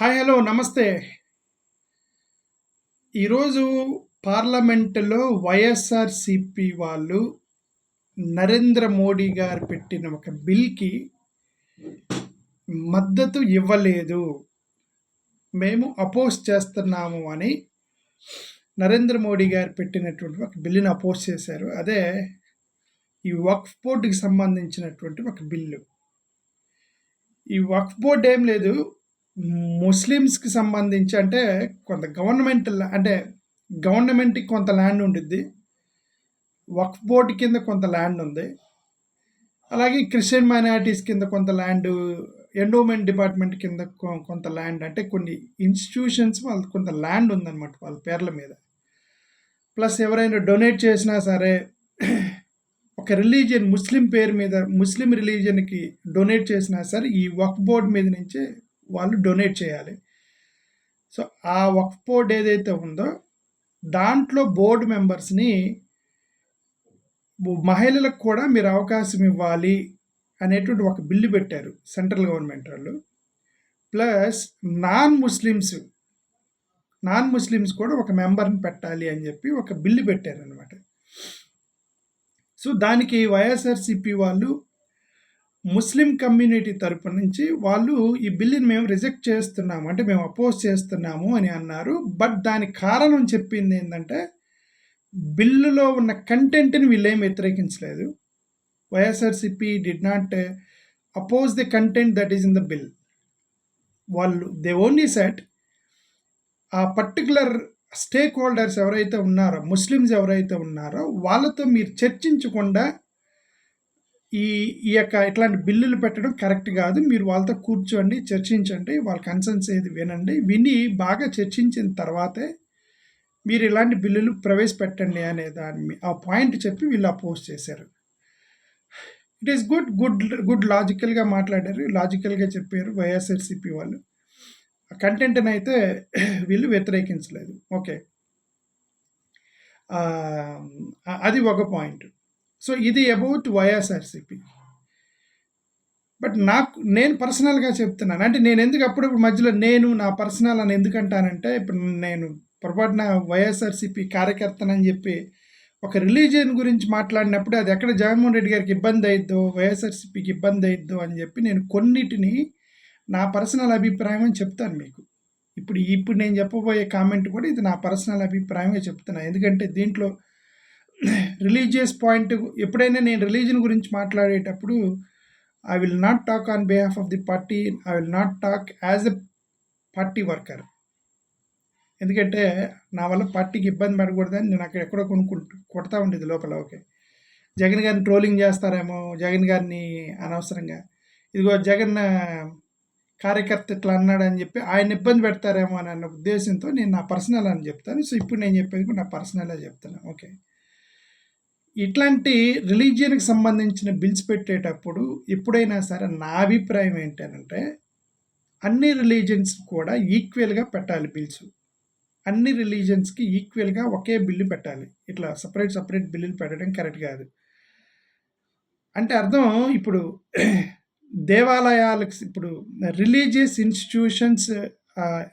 Hi hello నమస్తే. ఈరోజు పార్లమెంటులో వైఎస్ఆర్సిపి వాళ్ళు నరేంద్ర మోడీ గారు పెట్టిన ఒక బిల్కి మద్దతు ఇవ్వలేదు. మేము అపోజ్ చేస్తున్నాము అని నరేంద్ర మోడీ గారు పెట్టినటువంటి ఒక బిల్లుని అపోజ్ చేశారు. అదే ఈ వక్ఫ్ బోర్డుకి సంబంధించినటువంటి ఒక బిల్లు. ఈ వక్ఫ్ బోర్డు ఏం లేదు ముస్లిమ్స్కి సంబంధించి అంటే కొంత గవర్నమెంట్ అంటే గవర్నమెంట్కి కొంత ల్యాండ్ ఉండిద్ది. వక్ఫ్ బోర్డు కింద కొంత ల్యాండ్ ఉంది. అలాగే క్రిస్టియన్ మైనారిటీస్ కింద కొంత ల్యాండ్ ఎండోమెంట్ డిపార్ట్మెంట్ కింద కొంత ల్యాండ్ అంటే కొన్ని ఇన్స్టిట్యూషన్స్ వాళ్ళకి కొంత ల్యాండ్ ఉందన్నమాట వాళ్ళ పేర్ల మీద. ప్లస్ ఎవరైనా డొనేట్ చేసినా సరే ఒక రిలీజియన్ ముస్లిం పేరు మీద ముస్లిం రిలీజియన్కి డొనేట్ చేసినా సరే ఈ వక్ బోర్డ్ మీద నుంచే వాళ్ళు డొనేట్ చేయాలి. సో ఆ వక్ఫ్ బోర్డ్ ఏదైతే ఉందో దాంట్లో బోర్డు మెంబర్స్ని మహిళలకు కూడా మీరు అవకాశం ఇవ్వాలి అనేటువంటి ఒక బిల్లు పెట్టారు సెంట్రల్ గవర్నమెంట్ వాళ్ళు. Plus non Muslims non Muslims కూడా ఒక మెంబర్ని పెట్టాలి అని చెప్పి ఒక బిల్లు పెట్టారు అనమాట సో దానికి వైఎస్ఆర్సిపి వాళ్ళు ముస్లిం కమ్యూనిటీ తరపు నుంచి వాళ్ళు ఈ బిల్లుని మేము రిజెక్ట్ చేస్తున్నాము అంటే మేము అపోజ్ చేస్తున్నాము అని అన్నారు. బట్ దాని కారణం చెప్పింది ఏంటంటే బిల్లులో ఉన్న కంటెంట్ని వీళ్ళేం వ్యతిరేకించలేదు. YSRCP did not oppose the content that is in the bill వాళ్ళు they only set a particular stakeholders ఎవరైతే ఉన్నారో ముస్లిమ్స్ ఎవరైతే ఉన్నారో వాళ్ళతో మీరు చర్చించకుండా ఈ ఈ యొక్క ఇట్లాంటి బిల్లులు పెట్టడం కరెక్ట్ కాదు. మీరు వాళ్ళతో కూర్చోండి చర్చించండి వాళ్ళ కన్సర్న్స్ ఏది వినండి. విని బాగా చర్చించిన తర్వాతే మీరు ఇలాంటి బిల్లులు ప్రవేశపెట్టండి అనే దాని ఆ పాయింట్ చెప్పి వీళ్ళు అపోజ్ చేశారు. It is good good good లాజికల్గా మాట్లాడారు. లాజికల్గా చెప్పారు వైఎస్ఆర్సిపి వాళ్ళు. కంటెంట్ని అయితే వీళ్ళు వ్యతిరేకించలేదు. ఓకే అది ఒక పాయింట్. సో ఇది అబౌట్ వైఎస్ఆర్సిపి బట్ నాకు నేను పర్సనల్గా చెప్తున్నాను. అంటే నేను ఎందుకు అప్పుడప్పుడు మధ్యలో నేను నా పర్సనల్ అని ఎందుకు అంటానంటే ఇప్పుడు నేను పొరపాటున వైఎస్ఆర్సిపి కార్యకర్తనని చెప్పి ఒక రిలీజియన్ గురించి మాట్లాడినప్పుడు అది ఎక్కడ జగన్మోహన్ రెడ్డి గారికి ఇబ్బంది అయిద్దో వైఎస్ఆర్సిపికి ఇబ్బంది అయిద్దో అని చెప్పి నేను కొన్నిటిని నా పర్సనల్ అభిప్రాయం అని చెప్తాను మీకు. ఇప్పుడు ఇప్పుడు నేను చెప్పబోయే కామెంట్ కూడా ఇది నా పర్సనల్ అభిప్రాయమే చెప్తున్నాను ఎందుకంటే దీంట్లో రిలీజియస్ పాయింట్ ఎప్పుడైనా నేను రిలీజన్ గురించి మాట్లాడేటప్పుడు I will not talk on behalf of the party I will not talk as a party worker ఎందుకంటే నా వల్ల పార్టీకి ఇబ్బంది పడకూడదని నేను అక్కడ ఎక్కడో కొనుక్కుంటూ కొడతా ఉండేది లోపల ఓకే. జగన్ గారిని ట్రోలింగ్ చేస్తారేమో జగన్ గారిని అనవసరంగా. ఇదిగో జగన్ కార్యకర్త ఇట్లా అన్నాడని చెప్పి ఆయన ఇబ్బంది పెడతారేమో అని అన్న ఉద్దేశంతో నేను నా పర్సనల్ అని చెప్తాను. సో ఇప్పుడు నేను చెప్పేది నా పర్సనలే చెప్తాను. ఓకే. ఇట్లాంటి రిలీజియన్కి సంబంధించిన బిల్స్ పెట్టేటప్పుడు ఎప్పుడైనా సరే నా అభిప్రాయం ఏంటంటే అన్ని రిలీజియన్స్ కూడా ఈక్వల్గా పెట్టాలి బిల్స్. అన్ని రిలీజియన్స్కి ఈక్వల్గా ఒకే బిల్లు పెట్టాలి. ఇట్లా సపరేట్ సపరేట్ బిల్లులు పెట్టడం కరెక్ట్ కాదు. అంటే అర్థం ఇప్పుడు దేవాలయాలకు ఇప్పుడు రిలీజియస్ ఇన్స్టిట్యూషన్స్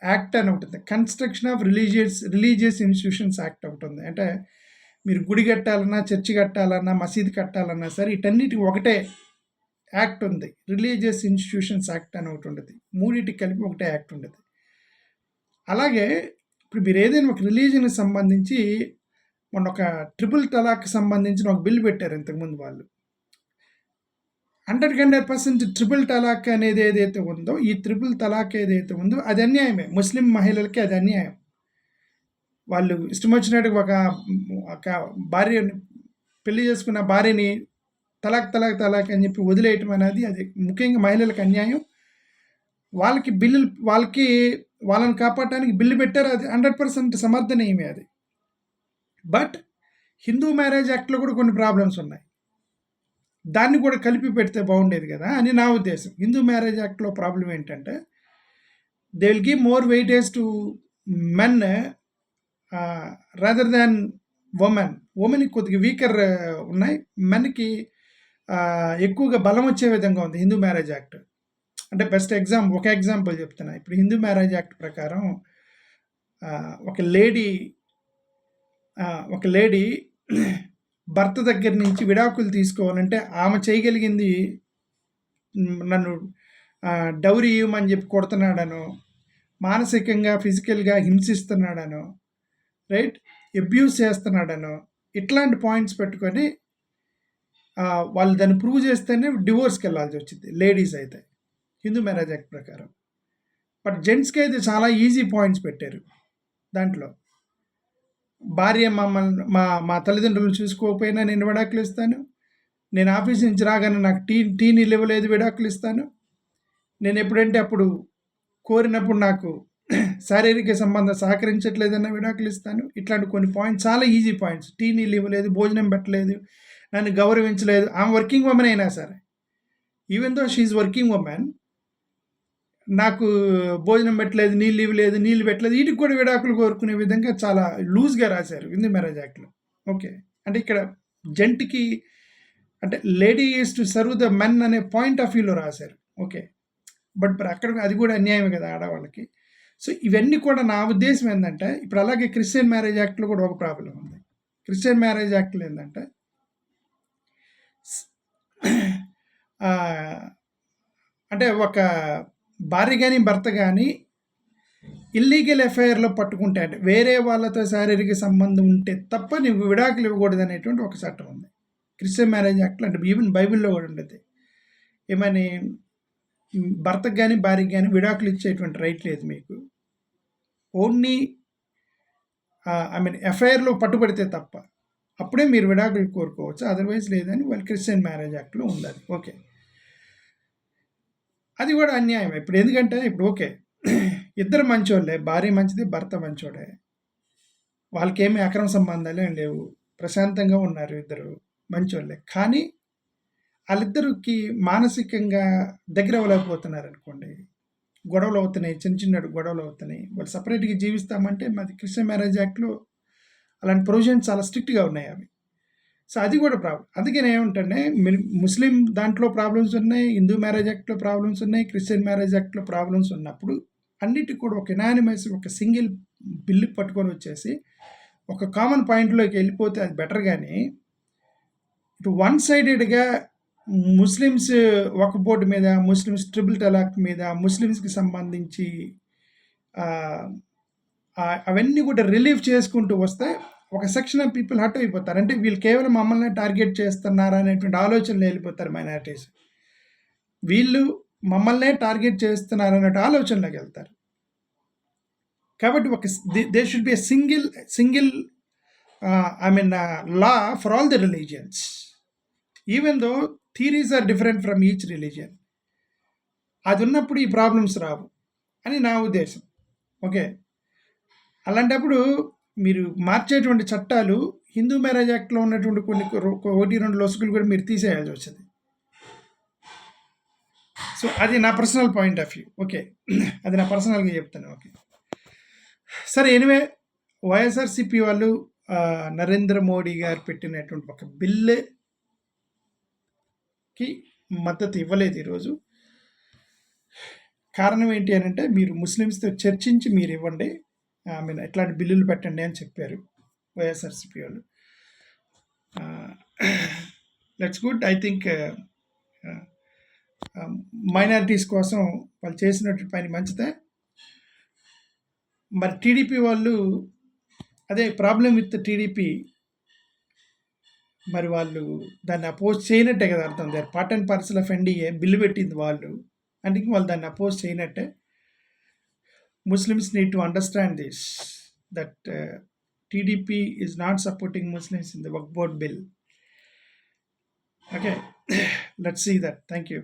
యాక్ట్ అని ఉంటుంది construction of religious religious institutions act ఒకటి ఉంది అంటే మీరు గుడి కట్టాలన్నా చర్చి కట్టాలన్నా మసీదు కట్టాలన్నా సరే ఇటన్నిటికి ఒకటే యాక్ట్ ఉంది. రిలీజియస్ ఇన్స్టిట్యూషన్స్ యాక్ట్ అని ఒకటి ఉండదు. మూడింటికి కలిపి ఒకటే యాక్ట్ ఉండదు. అలాగే ఇప్పుడు మీరు ఏదైనా ఒక రిలీజియన్కి సంబంధించి మొన్న ఒక ట్రిపుల్ తలాక్ సంబంధించిన ఒక బిల్ పెట్టారు ఇంతకుముందు వాళ్ళు. Hundred hundred percent triple talaq అనేది ఏదైతే ఉందో ఈ ట్రిపుల్ తలాక్ ఏదైతే ఉందో అది అన్యాయమే. ముస్లిం మహిళలకి అది అన్యాయం. వాళ్ళు ఇష్టం వచ్చినట్టు ఒక ఒక భార్యని పెళ్ళి చేసుకున్న భార్యని తలాక్ తలాక్ తలాక్ అని చెప్పి వదిలేయటం అనేది అది ముఖ్యంగా మహిళలకు అన్యాయం. వాళ్ళకి బిల్లులు వాళ్ళకి వాళ్ళని కాపాడటానికి బిల్లు పెట్టారు అది హండ్రెడ్ పర్సెంట్ సమర్థనీయమే అది. బట్ హిందూ మ్యారేజ్ యాక్ట్లో కూడా కొన్ని ప్రాబ్లమ్స్ ఉన్నాయి. దాన్ని కూడా కలిపి పెడితే బాగుండేది కదా అని నా ఉద్దేశం. హిందూ మ్యారేజ్ యాక్ట్లో ప్రాబ్లం ఏంటంటే they will give more weightage to men rather than women ఉమెన్కి కొద్దిగా వీకర్ ఉన్నాయి. మెన్కి ఎక్కువగా బలం వచ్చే విధంగా ఉంది హిందూ మ్యారేజ్ యాక్ట్ అంటే బెస్ట్ ఎగ్జామ్ ఒక ఎగ్జాంపుల్ చెప్తున్నా. ఇప్పుడు హిందూ మ్యారేజ్ యాక్ట్ ప్రకారం ఒక లేడీ ఒక లేడీ భర్త దగ్గర నుంచి విడాకులు తీసుకోవాలంటే ఆమె చేయగలిగింది నన్ను డౌరీ ఇవ్వమని చెప్పి కొడుతున్నాడనో మానసికంగా ఫిజికల్గా హింసిస్తున్నాడనో రైట్? అబ్యూస్ చేస్తున్నాడనో. ఇట్లాంటి పాయింట్స్ పెట్టుకొని వాళ్ళు దాన్ని ప్రూవ్ చేస్తేనే డివోర్స్కి వెళ్ళాల్సి వచ్చింది లేడీస్ అయితే. హిందూ మ్యారేజ్ యాక్ట్ ప్రకారం. బట్ జెంట్స్కి అయితే చాలా ఈజీ పాయింట్స్ పెట్టారు దాంట్లో. భార్య మమ్మల్ని మా మా తల్లిదండ్రులను చూసుకోకపోయినా నేను విడాకులు ఇస్తాను. నేను ఆఫీస్ నుంచి రాగానే నాకు టీ టీని ఇవ్వలేదు విడాకులు ఇస్తాను. నేను ఎప్పుడంటే అప్పుడు కోరినప్పుడు నాకు శారీరక సంబంధం సహకరించట్లేదన్న విడాకులు ఇస్తాను. ఇట్లాంటి కొన్ని పాయింట్స్ చాలా ఈజీ పాయింట్స్ టీ నీళ్ళు ఇవ్వలేదు భోజనం పెట్టలేదు నన్ను గౌరవించలేదు. ఆమె వర్కింగ్ ఉమెన్ అయినా సరే. Even though she working women నాకు భోజనం పెట్టలేదు నీళ్ళు ఇవ్వలేదు నీళ్ళు పెట్టలేదు వీటికి కూడా విడాకులు కోరుకునే విధంగా చాలా లూజ్గా రాశారు హిందీ మ్యారేజ్ యాక్ట్లో ఓకే అంటే ఇక్కడ జంటికి అంటే lady is to serve the men అనే పాయింట్ ఆఫ్ వ్యూలో రాశారు. ఓకే బట్ మరి అక్కడ అది కూడా అన్యాయమే కదా ఆడవాళ్ళకి. సో ఇవన్నీ కూడా నా ఉద్దేశం ఏంటంటే ఇప్పుడు అలాగే క్రిస్టియన్ మ్యారేజ్ యాక్ట్లో కూడా ఒక ప్రాబ్లం ఉంది. క్రిస్టియన్ మ్యారేజ్ యాక్ట్లో ఏంటంటే అంటే ఒక భార్య కానీ భర్త కానీ ఇల్లీగల్ ఎఫ్ఐఆర్లో పట్టుకుంటే అంటే వేరే వాళ్ళతో శారీరక సంబంధం ఉంటే తప్ప నువ్వు విడాకులు ఇవ్వకూడదు అనేటువంటి ఒక చట్టం ఉంది. క్రిస్టియన్ మ్యారేజ్ యాక్ట్లో అంటే ఈవెన్ బైబిల్లో కూడా ఉండేది. ఏమని భర్తకు కానీ భార్యకి కానీ విడాకులు ఇచ్చేటువంటి రైట్ లేదు మీకు. ఓన్లీ ఐ మీన్ ఎఫ్ఐఆర్లో పట్టుబడితే తప్ప అప్పుడే మీరు విడాకులు కోరుకోవచ్చు. అదర్వైజ్ లేదని వాళ్ళు క్రిస్టియన్ మ్యారేజ్ యాక్ట్లో ఉండాలి. ఓకే అది కూడా అన్యాయం. ఇప్పుడు ఎందుకంటే ఇప్పుడు ఓకే ఇద్దరు మంచోళ్ళే భార్య మంచిది భర్త మంచోడే. వాళ్ళకేమీ అక్రమ సంబంధాలు ఏం లేవు. ప్రశాంతంగా ఉన్నారు ఇద్దరు మంచోళ్ళే. కానీ వాళ్ళిద్దరికి మానసికంగా దగ్గర అవ్వలేకపోతున్నారు అనుకోండి గొడవలు అవుతున్నాయి చిన్న చిన్న గొడవలు అవుతున్నాయి వాళ్ళు సపరేట్గా జీవిస్తామంటే మాది క్రిస్టియన్ మ్యారేజ్ యాక్ట్లో అలాంటి ప్రొవిజన్స్ చాలా స్ట్రిక్ట్గా ఉన్నాయి అవి. సో అది కూడా ప్రాబ్లం అందుకే నేను ముస్లిం దాంట్లో ప్రాబ్లమ్స్ ఉన్నాయి హిందూ మ్యారేజ్ యాక్ట్లో ప్రాబ్లమ్స్ ఉన్నాయి క్రిస్టియన్ మ్యారేజ్ యాక్ట్లో ప్రాబ్లమ్స్ ఉన్నప్పుడు అన్నిటికి కూడా ఒక ఎనానిమస్ ఒక సింగిల్ బిల్లు పట్టుకొని వచ్చేసి ఒక కామన్ పాయింట్లోకి వెళ్ళిపోతే అది బెటర్ కానీ ఇటు వన్ సైడెడ్గా ముస్లిమ్స్ ఒక బోర్డు మీద ముస్లిమ్స్ ట్రిపుల్ టలాక్ మీద ముస్లిమ్స్కి సంబంధించి అవన్నీ కూడా రిలీఫ్ చేసుకుంటూ వస్తే ఒక సెక్షన్ ఆఫ్ పీపుల్ హట్ అయిపోతారు. అంటే వీళ్ళు కేవలం మమ్మల్ని టార్గెట్ చేస్తున్నారా అనేటువంటి ఆలోచనలు వెళ్ళిపోతారు మైనారిటీస్. వీళ్ళు మమ్మల్నే టార్గెట్ చేస్తున్నారు అన్నట్టు ఆలోచనలోకి వెళ్తారు. కాబట్టి ఒక they should be single single I mean law for all the religions even though theories are different from each religion అది ఉన్నప్పుడు ఈ ప్రాబ్లమ్స్ రావు అని నా ఉద్దేశం. ఓకే? అలాంటప్పుడు మీరు మార్చేటువంటి చట్టాలు హిందూ మ్యారేజ్ యాక్ట్లో ఉన్నటువంటి కొన్ని ఒకటి రెండు లొసుకులు కూడా మీరు తీసేయాల్సి వచ్చింది. సో అది నా personal point of view okay? అది నా పర్సనల్గా చెప్తాను. ఓకే? సరే ఎనివే వైఎస్ఆర్సిపి వాళ్ళు నరేంద్ర మోడీ గారు పెట్టినటువంటి ఒక బిల్లు కి మద్దతు ఇవ్వలేదు ఈరోజు. కారణం ఏంటి అని అంటే మీరు ముస్లిమ్స్తో చర్చించి మీరు ఇవ్వండి. ఐ మీన్ ఎట్లాంటి బిల్లులు పెట్టండి అని చెప్పారు వైఎస్ఆర్సిపి వాళ్ళు. Let's good. I think minorities కోసం వాళ్ళు చేసినటువంటి పని మంచిదే. మరి టీడీపీ వాళ్ళు అదే ప్రాబ్లం విత్ టీడీపీ మరి వాళ్ళు దాన్ని అపోజ్ చేయనట్టే కదా అర్థం. They part and parcel of NDA bill పెట్టింది వాళ్ళు. అంటే వాళ్ళు దాన్ని oppose చేయనట్టే. Muslims need to understand this that TDP is not supporting Muslims in the Waqf board bill okay let see that thank you